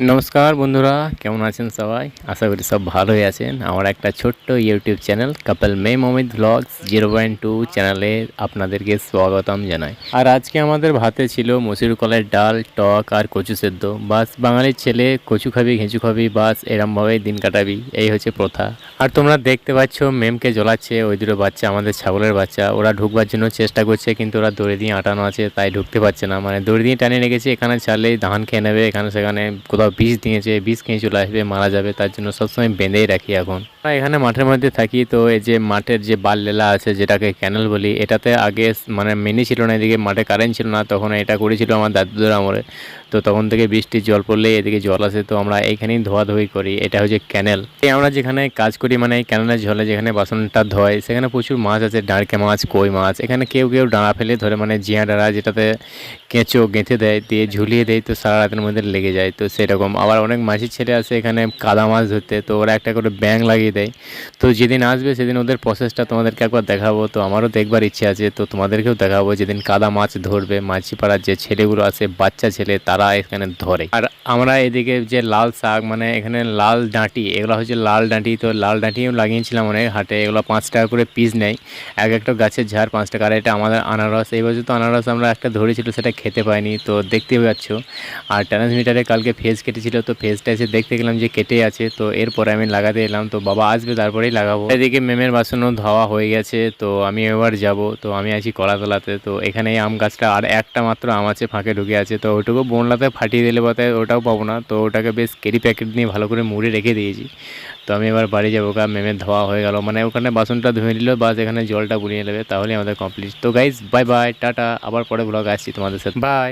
নমস্কার বন্ধুরা, কেমন আছেন সবাই? আশা করি সব ভালোই আছেন। আমার একটা ছোট্ট ইউটিউব চ্যানেল, কাপেল মে মমিদ ব্লগস জিরো পয়েন্ট টু চ্যানেলে আপনাদেরকে স্বাগতম জানাই। আর আজকে আমাদের ভাতে ছিল মসুর কলের ডাল, টক আর কচু সেদ্ধ। বাস বাঙালির ছেলে কচু খাবি, ঘেঁচু খাবি, বাস এরমভাবেই দিন কাটাবি। এই হচ্ছে প্রথা। আর তোমরা দেখতে পাচ্ছ, মেমকে জ্বলাচ্ছে, ওই দুটো বাচ্চা, আমাদের ছাগলের বাচ্চা। ওরা ঢুকবার জন্য চেষ্টা করছে, কিন্তু ওরা দড়ি দিয়ে আটানো আছে, তাই ঢুকতে পারছে না। মানে দড়ি দিয়ে টানিয়ে রেখেছে, এখানে ছাড়লেই ধান খেয়ে নেবে, এখানে সেখানে কোথাও বিষ দিয়েছে, বিষ খেয়ে চলে আসবে, মারা যাবে, তার জন্য সবসময় বেঁধেই রাখি এখন। আমরা এখানে মাঠের মধ্যে থাকি, তো এই যে মাঠের যে বাল লেলা আছে, যেটাকে ক্যানেল বলি, এটাতে আগে মানে মিনি ছিল না, এদিকে মাঠে কারেন্ট ছিল না, তখন এটা করেছিল আমার দাদুদের আমলে। তো তখন থেকে বৃষ্টির জল পড়লে এদিকে জল আসে, তো আমরা এইখানেই ধোয়াধুয়ি করি, এটা হচ্ছে ক্যানেল। আমরা যেখানে কাজ করি মানে এই ক্যানেলের জলে যেখানে বাসনটা ধোয়, সেখানে প্রচুর মাছ আছে, ডাঁড়কে মাছ, কই মাছ, এখানে কেউ কেউ ডাঁড়া ফেলে ধরে মানে জিয়া ডাঁড়া যেটাতে কেঁচো গেঁথে দেয়, দিয়ে ঝুলিয়ে দেয়, তো সারা রাতের মধ্যে লেগে যায়, তো সেরকম। আবার অনেক মাছের ছেলে আছে, এখানে কাদা মাছ ধরতে, তো ওরা একটা করে ব্যাং লাগিয়ে দেয়। তো যেদিন আসবে সেদিন ওদের প্রসেসটা তোমাদেরকে একবার দেখাবো। তো আমারও দেখবার ইচ্ছে আছে, তো তোমাদেরকেও দেখাবো যেদিন কাদা মাছ ধরবে। মাঝি পাড়ার যে ছেলেগুলো আছে, বাচ্চা ছেলে, তারা এখানে ধরে। আর আমরা এদিকে যে লাল শাক মানে এখানে লাল ডাঁটি, এগুলো হচ্ছে লাল ডাঁটি। তো লাল ডাঁটিও লাগিয়েছিলাম অনেক হাটে। এগুলো পাঁচ টাকা করে পিস নেয়। এক একটা গাছের ঝাড় পাঁচ টাকা। আর এটা আমাদের আনারস। এই বছর তো আনারস আমরা একটা ধরেছিল, সেটা খেতে পাইনি। তো দেখতে পাচ্ছ। আর ট্রান্সমিটারে কালকে ফেজ কেটেছিল। তো ফেজটা এসে দেখতে গেলাম যে কেটে আছে। তো এরপরে আমি লাগাতে এলাম। তো বাবা আসবে তারপরেই লাগাবো। এদিকে মেমের বাসনও ধোয়া হয়ে গেছে, তো আমি এবার যাব। তো আমি আছি কলাতলাতে, তো এখানে আম গাছটা আর একটা মাত্র আম আছে ফাঁকে ঢুকে আছে। তো ওইটুকু বনলাতে ফাটিয়ে দিলে বোধহয় ওটাও পাবো না। তো ওটাকে বেশ কেরি প্যাকেট নিয়ে ভালো করে মুড়ে রেখে দিয়েছি। তো আমি এবার বাড়ি যাব গা, মেমের ধোয়া হয়ে গেল। মানে ওখানে বাসনটা ধুয়ে নিল, বাস এখানে জলটা বুনিয়ে নেবে তাহলে আমাদের কমপ্লিট তো গাইজ বাই বাই টাটা। আবার পরে ব্লগ আসছি তোমাদের সাথে। বাই